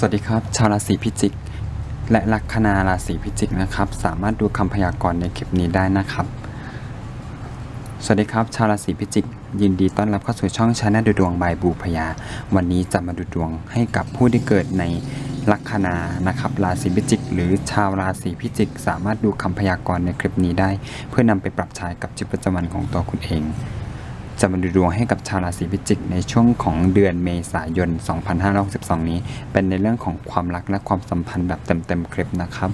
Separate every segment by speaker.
Speaker 1: สวัสดีครับ ชาวราศีพิจิก และลัคนาราศีพิจิกนะครับ สามารถดูคำพยากรณ์ในคลิปนี้ได้นะครับ สวัสดีครับ ชาวราศีพิจิก ยินดีต้อนรับเข้าสู่ช่องชาแนลดูดวงบายบูพยา วันนี้จะมาดูดวงให้กับผู้ที่เกิดในลัคนานะครับ ราศีพิจิก หรือชาวราศีพิจิก สามารถดูคำพยากรณ์ในคลิปนี้ได้ เพื่อนำไปปรับใช้กับชีวิตประจำวันของตัวคุณเอง จะมาดูดวงให้กับชาวราศีพิจิกในช่วงของเดือนเมษายน 2562 นี้ เป็นในเรื่องของความรักและความสัมพันธ์แบบเต็มๆคลิปนะครับ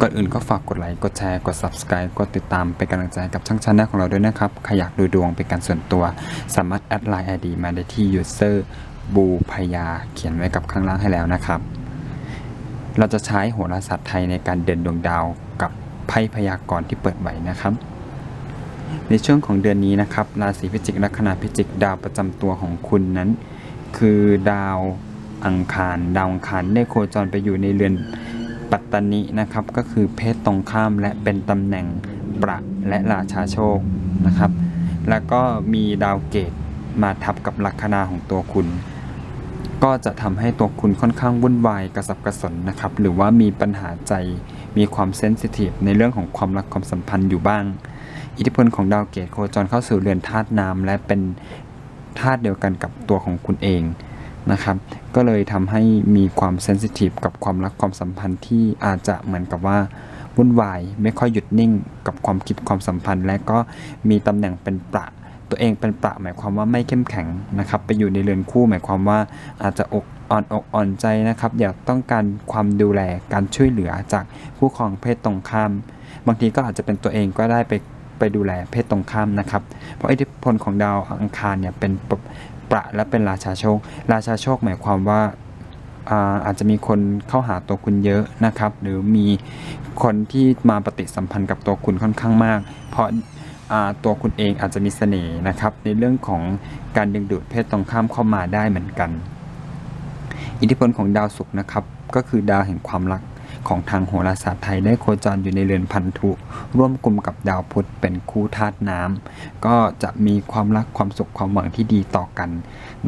Speaker 1: ก่อนอื่นก็ฝากกดไลค์ กดแชร์ กด subscribe กดติดตามเป็นกำลังใจกับช่องชาแนลของเราด้วยนะครับ ใครอยากดูดวงเป็นการส่วนตัว สามารถแอดไลน์ ID มาได้ที่ user บูพยา เขียนไว้กับข้างล่างให้แล้วนะครับ เราจะใช้โหราศาสตร์ไทยในการเดินดวงดาวกับไพ่พยากรณ์ที่เปิดไว้นะครับ ในช่วงของเดือนนี้นะครับราศีพิจิกลัคนาพิจิกดาวประจำตัวของคุณนั้น คือดาวอังคาร ดาวอังคารได้โคจรไปอยู่ในเรือนปัตตานินะครับ ก็คือเพศตรงข้ามและเป็นตำแหน่งประและราชาโชคนะครับ แล้วก็มีดาวเกตมาทับกับลัคนาของตัวคุณ ก็จะทำให้ตัวคุณค่อนข้างวุ่นวายกระสับกระสนนะครับ หรือว่ามีปัญหาใจมีความเซนซิทีฟในเรื่องของความรักความสัมพันธ์อยู่บ้าง อิทธิพลของดาวเกตโคจรเข้าสู่เรือนธาตุน้ำและเป็นธาตุเดียวกันกับตัวของคุณเองนะครับ ก็เลยทำให้มีความเซนซิทีฟกับความรักความสัมพันธ์ที่อาจจะเหมือนกับว่าวุ่นวายไม่ค่อยหยุดนิ่งกับความคิดความสัมพันธ์ และก็มีตำแหน่งเป็นประตัวเองเป็นประหมายความว่าไม่เข้มแข็งนะครับ ไปอยู่ในเรือนคู่หมายความว่าอาจจะอกอ่อนอกอ่อนใจนะครับ อยากต้องการความดูแลการช่วยเหลือจากผู้ครองเพศตรงข้าม บางทีก็อาจจะเป็นตัวเองก็ได้ไป ไปดูแลเพศตรงข้ามนะครับ เพราะอิทธิพลของดาวอังคารเนี่ยเป็นประประและเป็นราชาโชค ราชาโชคหมายความว่าอาจจะมีคนเข้าหาตัวคุณเยอะนะครับ หรือมีคนที่มาปฏิสัมพันธ์กับตัวคุณค่อนข้างมาก เพราะาตัวคุณเองอาจจะมีเสน่ห์นะครับ ในเรื่องของการดึงดูดเพศตรงข้ามเข้ามาได้เหมือนกัน อิทธิพลของดาวศุกร์นะครับ ก็คือดาวแห่งความรัก ของทางโหราศาสตร์ไทยได้โคจรอยู่ในเรือนพันธุ ร่วมกลุ่มกับดาวพุธเป็นคู่ธาตุน้ำก็จะมีความรักความสุขความหวังที่ดีต่อกัน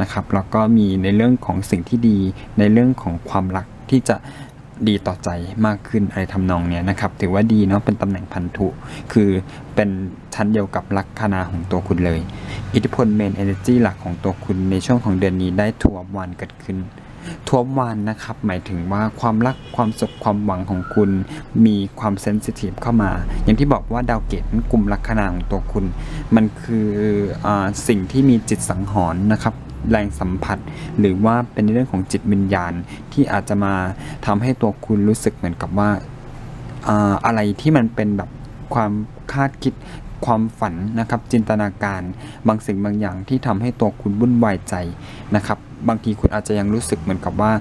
Speaker 1: นะครับ แล้วก็มีในเรื่องของสิ่งที่ดีในเรื่องของความรักที่จะดีต่อใจมากขึ้นอะไรทำนองเนี้ยนะครับ ถือว่าดีเนาะเป็นตำแหน่งพันธุ คือเป็นชั้นเดียวกับลัคนาของตัวคุณเลย อิทธิพลเมนเอเนจีหลักของตัวคุณในช่วงของเดือนนี้ได้ทัวร์วันเกิดขึ้น ทวมวานนะครับ หมายถึงว่าความรักความสุขความหวังของคุณมีความเซนซิทีฟเข้ามา อย่างที่บอกว่าดาวเกตกลุ่มลัคนาของตัวคุณ มันคืออสิ่งที่มีจิตสังหรณ์นะครับแรงสัมผัส หรือว่าเป็นเรื่องของจิตวิญญาณที่อาจจะมาทำให้ตัวคุณรู้สึกเหมือนกับว่าอ่าอะไรที่มันเป็นแบบความคาดคิดความฝันนะครับจินตนาการบางสิ่งบางอย่างที่ทำให้ตัวคุณวุ่นวายใจนะครับ บางทีคุณอาจจะยังรู้สึกเหมือนกับว่า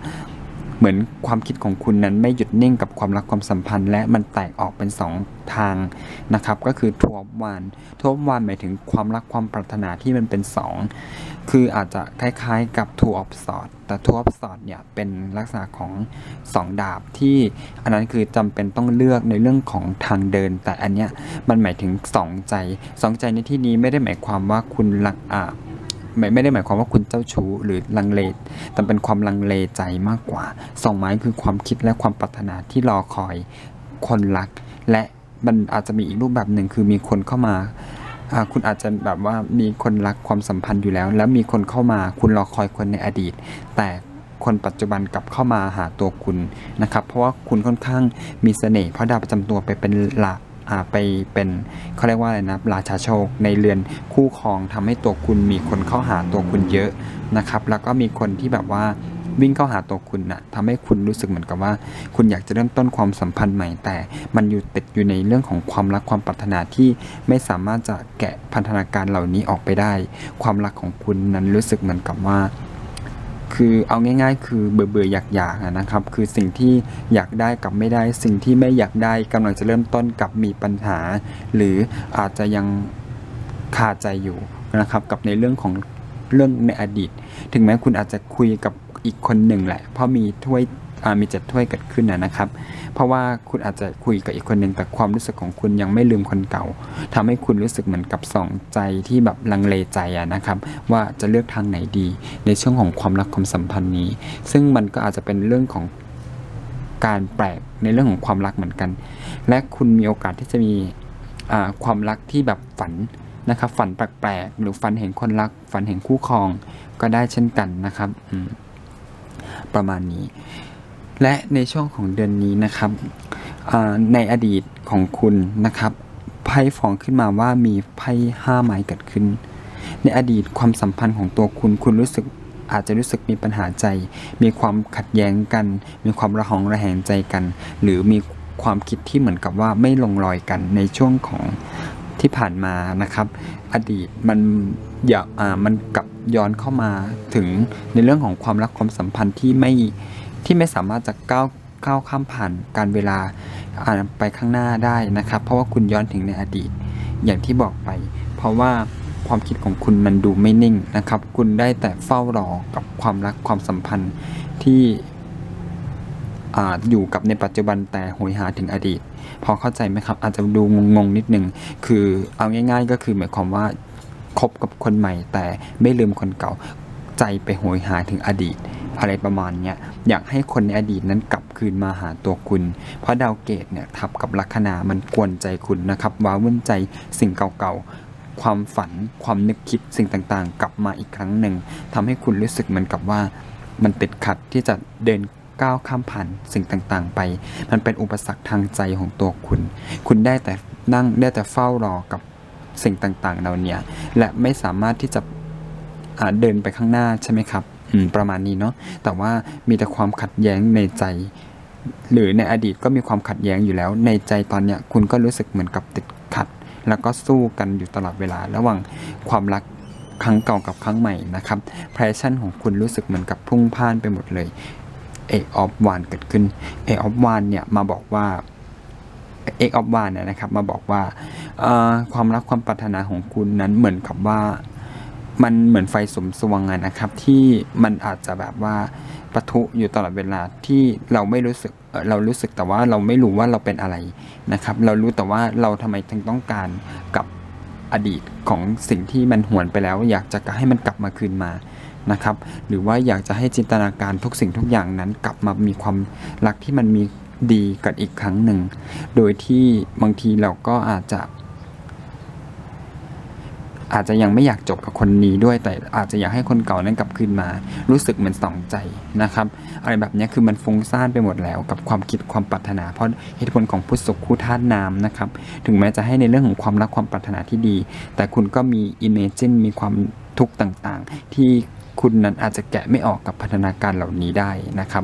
Speaker 1: เหมือนความคิดของคุณนั้นไม่หยุดนิ่งกับความรักความสัมพันธ์ และมันแตกออกเป็นสองทางนะครับ ก็คือทวบวานทวบวานหมายถึงความรักความปรารถนาที่มันเป็นสองคืออาจจะคล้ายๆกับทูออฟสอดแต่ทูออฟสอดเนี่ยเป็นลักษณะของสองดาบที่อันนั้นคือจำเป็นต้องเลือกในเรื่องของทางเดิน แต่อันเนี้ยมันหมายถึงสองใจสองใจในที่นี้ไม่ได้หมายความว่าคุณรักอ่า ไม่ไม่ได้หมายความว่าคุณเจ้าชู้หรือลังเล แต่เป็นความลังเลใจมากกว่าสองไม้คือความคิดและความปรารถนาที่รอคอยคนรัก และมันอาจจะมีอีกรูปแบบหนึ่งคือมีคนเข้ามาคุณอาจจะแบบว่ามีคนรักความสัมพันธ์อยู่แล้ว แล้วมีคนเข้ามาคุณรอคอยคนในอดีต แต่คนปัจจุบันกลับเข้ามาหาตัวคุณนะครับ เพราะว่าคุณค่อนข้างมีเสน่ห์เพราะดาวประจำตัวไปเป็นหลักอ่า ไปเป็นเขาเรียกว่าอะไรนะราชาโชคในเรือนคู่ครองทำให้ตัวคุณมีคนเข้าหาตัวคุณเยอะนะครับ แล้วก็มีคนที่แบบว่าวิ่งเข้าหาตัวคุณนะ่ะทำให้คุณรู้สึกเหมือนกับว่า คุณอยากจะเริ่มต้นความสัมพันธ์ใหม่แต่ มันอยู่ติดอยู่ในเรื่องของความรักความปรารถนาที่ไม่สามารถจะแกะพันธนาการเหล่านี้ออกไปได้ ความรักของคุณนั้นรู้สึกเหมือนกับว่า คือเอาง่าย ๆ คือเบื่อเบื่ออยากอยากๆนะครับ คือสิ่งที่อยากได้กับไม่ได้ สิ่งที่ไม่อยากได้กำลังจะเริ่มต้นกับมีปัญหา หรืออาจจะยังคาใจอยู่นะครับ กับในเรื่องของเรื่องในอดีต ถึงแม้คุณอาจจะคุยกับอีกคนหนึ่งแหละ เพราะมีถ้วย มีเจ็ดถ้วยเกิดขึ้นนะครับ เพราะว่าคุณอาจจะคุยกับอีกคนหนึ่งแต่ความรู้สึกของคุณยังไม่ลืมคนเก่าทำให้คุณรู้สึกเหมือนกับสองใจที่แบบลังเลใจอะนะครับ ว่าจะเลือกทางไหนดี ในช่วงของความรักความสัมพันธ์นี้ ซึ่งมันก็อาจจะเป็นเรื่องของการแปลกในเรื่องของความรักเหมือนกัน และคุณมีโอกาสที่จะมีความรักที่แบบฝันนะครับ ฝันแปลกๆหรือฝันเห็นคนรัก ฝันเห็นคู่ครองก็ได้เช่นกันนะครับประมาณนี้ และในช่วงของเดือนนี้นะครับในอดีตของคุณนะครับไพ่ฟองขึ้นมาว่ามีไพ่ห้าไม้เกิดขึ้น ในอดีตความสัมพันธ์ของตัวคุณคุณรู้สึกอาจจะรู้สึกมีปัญหาใจ มีความขัดแย้งกัน มีความระหองระแหงใจกัน หรือมีความคิดที่เหมือนกับว่าไม่ลงรอยกันในช่วงของที่ผ่านมานะครับ อดีตมันอย่าอ่ามันกลับย้อนเข้ามาถึงในเรื่องของความรักความสัมพันธ์ที่ไม่ ที่ไม่สามารถจะก้าวก้าวข้ามผ่านการเวลาไปข้างหน้าได้นะครับ เพราะว่าคุณย้อนถึงในอดีต อย่างที่บอกไป เพราะว่าความคิดของคุณมันดูไม่นิ่งนะครับ คุณได้แต่เฝ้ารอกับความรักความสัมพันธ์ที่ออยู่กับในปัจจุบันแต่โหยหาถึงอดีต พอเข้าใจไหมครับ อาจจะดูงงๆนิดนึง คือเอาง่าย ๆ ก็คือหมายความว่าคบกับคนใหม่แต่ไม่ลืมคนเก่าใจไปโหยหาถึงอดีต อะไรประมาณเนี้ยอยากให้คนในอดีตนั้นกลับคืนมาหาตัวคุณ เพราะดาวเกตเนี่ยทับกับลัคนามันกวนใจคุณนะครับว้าวุ่นใจสิ่งเก่าๆ ความฝัน ความนึกคิดสิ่งต่างๆ กลับมาอีกครั้งหนึ่งทำให้คุณรู้สึกเหมือนกับว่า มันติดขัดที่จะเดินก้าวข้ามผ่านสิ่งต่างๆ ไป มันเป็นอุปสรรคทางใจของตัวคุณ คุณได้แต่นั่งได้แต่เฝ้ารอกับสิ่งต่างๆ เหล่านี้และไม่สามารถที่จะเดินไปข้างหน้าใช่ไหมครับ ประมาณนี้เนาะแต่ว่ามีแต่ความขัดแย้งในใจ หรือในอดีตก็มีความขัดแย้งอยู่แล้ว ในใจตอนเนี้ยคุณก็รู้สึกเหมือนกับติดขัด แล้วก็สู้กันอยู่ตลอดเวลา ระหว่างความรักครั้งเก่ากับครั้งใหม่นะครับแพชชั่นของคุณรู้สึกเหมือนกับพุ่งพ่านไปหมดเลยเอกออฟวานเกิดขึ้นเอกออฟวานเนี่ยมาบอกว่าเอกออฟวานนะครับมาบอกว่าความรักความปรารถนาของคุณนั้นเหมือนกับว่า มันเหมือนไฟสมสวงอะนะครับ ที่มันอาจจะแบบว่าปะทุอยู่ตลอดเวลาที่เราไม่รู้สึกเรารู้สึกแต่ว่าเราไม่รู้ว่าเราเป็นอะไรนะครับ เรารู้แต่ว่าเราทำไมถึงต้องการกับอดีตของสิ่งที่มันหวนไปแล้ว อยากจะให้มันกลับมาคืนมานะครับ หรือว่าอยากจะให้จินตนาการทุกสิ่งทุกอย่างนั้นกลับมามีความรักที่มันมีดีกันอีกครั้งหนึ่ง โดยที่บางทีเราก็อาจจะ อาจจะยังไม่อยากจบกับคนนี้ด้วย แต่อาจจะอยากให้คนเก่านั้นกลับคืนมา รู้สึกเหมือนสองใจนะครับ อะไรแบบนี้คือมันฟุ้งซ่านไปหมดแล้วกับความคิดความปรารถนา เพราะเหตุผลของพุทธศกคู่ธาตุน้ำนะครับ ถึงแม้จะให้ในเรื่องของความรักความปรารถนาที่ดี แต่คุณก็มีอิมเมจินมีความทุกข์ต่างๆ ที่คุณนั้นอาจจะแกะไม่ออกกับพัฒนาการเหล่านี้ได้นะครับ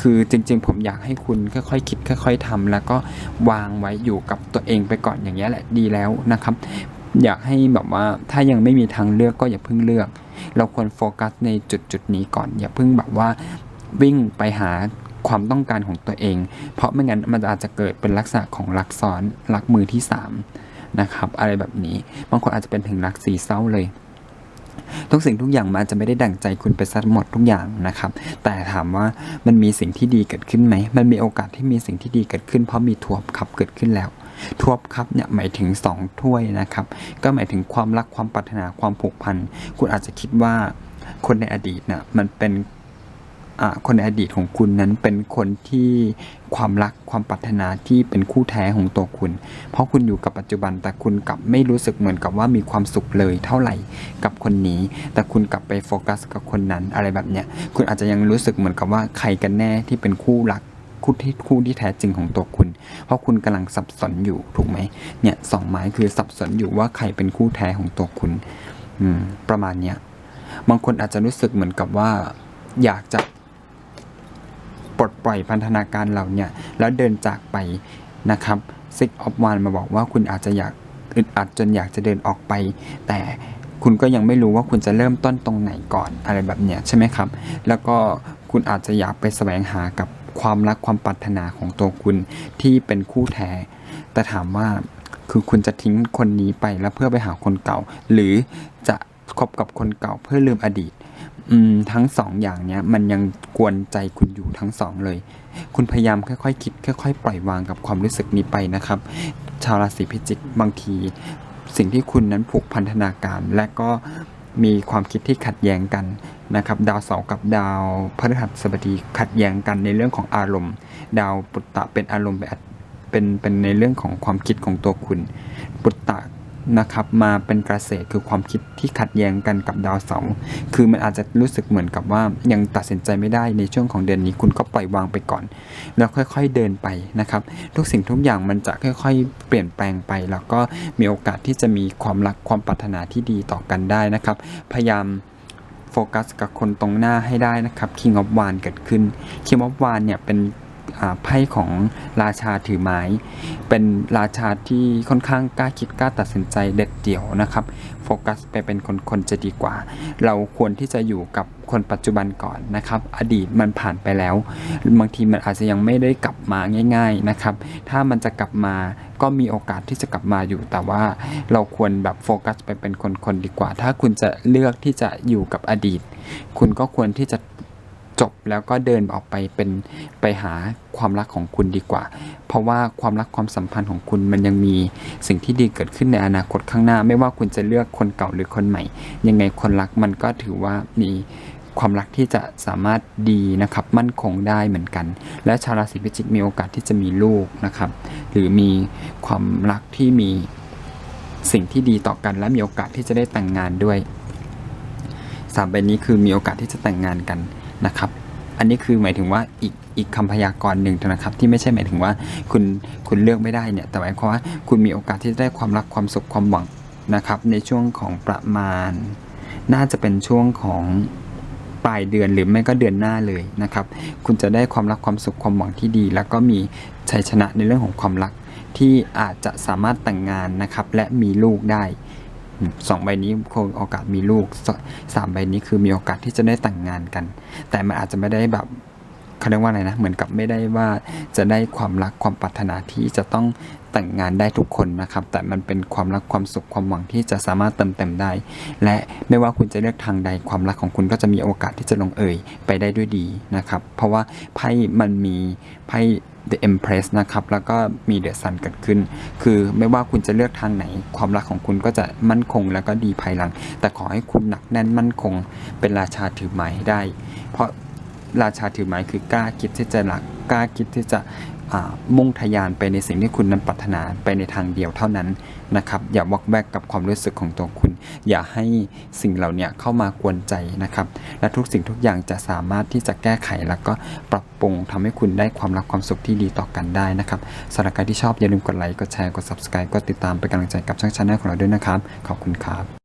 Speaker 1: คือจริงๆ ผมอยากให้คุณค่อยๆคิดค่อย ๆทำแล้วก็วางไว้อยู่กับตัวเองไปก่อนอย่างนี้แหละดีแล้วนะครับ อยากให้แบบว่าถ้ายังไม่มีทางเลือกก็อย่าเพิ่งเลือก เราควรโฟกัสในจุดจุดๆนี้ก่อน อย่าเพิ่งแบบว่าวิ่งไปหาความต้องการของตัวเอง เพราะไม่งั้นมันอาจจะเกิดเป็นลักษณะของรักซ้อนรักมือที่สามนะครับอะไรแบบนี้บางคนอาจจะเป็นถึงรักสีเศร้าเลย ทุกสิ่งทุกอย่างมันอาจจะไม่ได้ดั่งใจคุณไปซะหมดทุกอย่างนะครับ แต่ถามว่ามันมีสิ่งที่ดีเกิดขึ้นไหมมันมีโอกาสที่มีสิ่งที่ดีเกิดขึ้น เพราะมีทัวบคับเกิดขึ้นแล้ว ทวบครับเนี่ยหมายถึง 2 ถ้วยนะครับ ก็หมายถึงความรักความปรารถนาความผูกพัน คุณอาจจะคิดว่าคนในอดีตน่ะมันเป็นคนในอดีตของคุณนั้นเป็นคนที่ความรักความปรารถนาที่เป็นคู่แท้ของตัวคุณ เพราะคุณอยู่กับปัจจุบันแต่คุณกลับไม่รู้สึกเหมือนกับว่ามีความสุขเลยเท่าไหร่กับคนนี้ แต่คุณกลับไปโฟกัสกับคนนั้นอะไรแบบเนี้ยคุณอาจจะยังรู้สึกเหมือนกับว่าใครกันแน่ที่เป็นคู่รักคู่ที่คู่ที่แท้จริงของตัวคุณ เพราะคุณกำลังสับสนอยู่ถูกไหมเนี่ยสองไม้คือสับสนอยู่ว่าใครเป็นคู่แท้ของตัวคุณอืมประมาณเนี้ยบางคนอาจจะรู้สึกเหมือนกับว่า อยากจะปลดปล่อยพันธนาการเหล่าเนี้ยแล้วเดินจากไปนะครับซิกออฟวานมาบอกว่าคุณอาจจะอยากอึดอัดจนอยากจะเดินออกไป แต่คุณก็ยังไม่รู้ว่าคุณจะเริ่มต้นตรงไหนก่อนอะไรแบบเนี้ยใช่ไหมครับ แล้วก็คุณอาจจะอยากไปแสวงหากับ ความรักความปรารถนาของตัวคุณที่เป็นคู่แท้ แต่ถามว่าคือคุณจะทิ้งคนนี้ไปแล้วเพื่อไปหาคนเก่า หรือจะคบกับคนเก่าเพื่อลืมอดีตอืมทั้งสองอย่างเนี้ยมันยังกวนใจคุณอยู่ทั้งสองเลย คุณพยายามค่อยๆคิดค่อยๆปล่อยวางกับความรู้สึกนี้ไปนะครับ ชาวราศีพิจิกบางที สิ่งที่คุณนั้นผูกพันธนาการ และก็มีความคิดที่ขัดแย้งกัน นะครับดาวเสาร์กับดาวพฤหัสบดีขัดแย้งกันในเรื่องของอารมณ์ ดาวปุตตะเป็นอารมณ์แบบเป็นเป็นในเรื่องของความคิดของตัวคุณ ปุตตะนะครับมาเป็นกระแสคือความคิดที่ขัดแย้งกันกับดาวเสาร์คือมันอาจจะรู้สึกเหมือนกับว่ายังตัดสินใจไม่ได้ในช่วงของเดือนนี้คุณก็ปล่อยวางไปก่อน แล้วค่อยๆเดินไปนะครับ ทุกสิ่งทุกอย่างมันจะค่อยๆ เปลี่ยนแปลงไป แล้วก็มีโอกาสที่จะมีความรักความปรารถนาที่ดีต่อกันได้นะครับ พยายาม โฟกัสกับคนตรงหน้าให้ได้นะครับ King of w a n เกิดขึ้น King of w a n เนี่ยเป็น ไพ่ของราชาถือไม้ เป็นราชาที่ค่อนข้างกล้าคิดกล้าตัดสินใจเด็ดเดี่ยวนะครับโฟกัสไปเป็นคนคนจะดีกว่า เราควรที่จะอยู่กับคนปัจจุบันก่อนนะครับ อดีตมันผ่านไปแล้ว บางทีมันอาจจะยังไม่ได้กลับมาง่าย ๆนะครับ ถ้ามันจะกลับมาก็มีโอกาสที่จะกลับมาอยู่ แต่ว่าเราควรแบบโฟกัสไปเป็นคนๆดีกว่า ถ้าคุณจะเลือกที่จะอยู่กับอดีต คุณก็ควรที่จะ จบแล้วก็เดินออกไปเป็นไปหาความรักของคุณดีกว่า เพราะว่าความรักความสัมพันธ์ของคุณมันยังมีสิ่งที่ดีเกิดขึ้นในอนาคตข้างหน้า ไม่ว่าคุณจะเลือกคนเก่าหรือคนใหม่ ยังไงคนรักมันก็ถือว่ามีความรักที่จะสามารถดีนะครับมั่นคงได้เหมือนกัน และชาวราศีพิจิกมีโอกาสที่จะมีลูกนะครับ หรือมีความรักที่มีสิ่งที่ดีต่อกัน และมีโอกาสที่จะได้แต่งงานด้วยสามใบนี้คือมีโอกาสที่จะแต่งงานกัน นะครับ อันนี้คือหมายถึงว่าอีกอีกคำพยากรณ์หนึ่งนะครับ ที่ไม่ใช่หมายถึงว่าคุณคุณเลือกไม่ได้เนี่ยแต่หมายความว่าคุณมีโอกาสที่จะได้ความรักความสุขความหวังนะครับ ในช่วงของประมาณ น่าจะเป็นช่วงของปลายเดือนหรือไม่ก็เดือนหน้าเลยนะครับ คุณจะได้ความรักความสุขความหวังที่ดี แล้วก็มีชัยชนะในเรื่องของความรักที่อาจจะสามารถแต่งงานนะครับ และมีลูกได้ สองใบนี้คงโอกาสมีลูกสามใบนี้คือมีโอกาสที่จะได้แต่งงานกัน แต่มันอาจจะไม่ได้แบบเขาเรียกว่าอะไรนะ เหมือนกับไม่ได้ว่าจะได้ความรักความปรารถนาที่จะต้องแต่งงานได้ทุกคนนะครับ แต่มันเป็นความรักความสุขความหวังที่จะสามารถเติมเต็มได้ และไม่ว่าคุณจะเลือกทางใดความรักของคุณก็จะมีโอกาสที่จะลงเอยไปได้ด้วยดีนะครับ เพราะว่าไพ่มันมีไพ่ The Empress นะครับ แล้วก็มี The Sun เกิดขึ้น คือไม่ว่าคุณจะเลือกทางไหน ความรักของคุณก็จะมั่นคงแล้วก็ดีภายหลัง แต่ขอให้คุณหนักแน่นมั่นคง เป็นราชาถือไม้ได้ เพราะราชาถือไม้คือกล้าคิดที่จะหลักกล้าคิดที่จะมุ่งทะยานไปในสิ่งที่คุณนั้นปรารถนาไปในทางเดียวเท่านั้นนะครับ อย่าวอกแวกกับความรู้สึกของตัวคุณ อย่าให้สิ่งเหล่านี้เข้ามากวนใจนะครับ และทุกสิ่งทุกอย่างจะสามารถที่จะแก้ไขแล้วก็ปรับปรุงทำให้คุณได้ความรักความสุขที่ดีต่อกันได้นะครับสำหรับใครที่ชอบอย่าลืมกดไลค์กดแชร์กด subscribe กดติดตามเป็นกำลังใจกับช่องชาแนลของเราด้วยนะครับ ขอบคุณครับ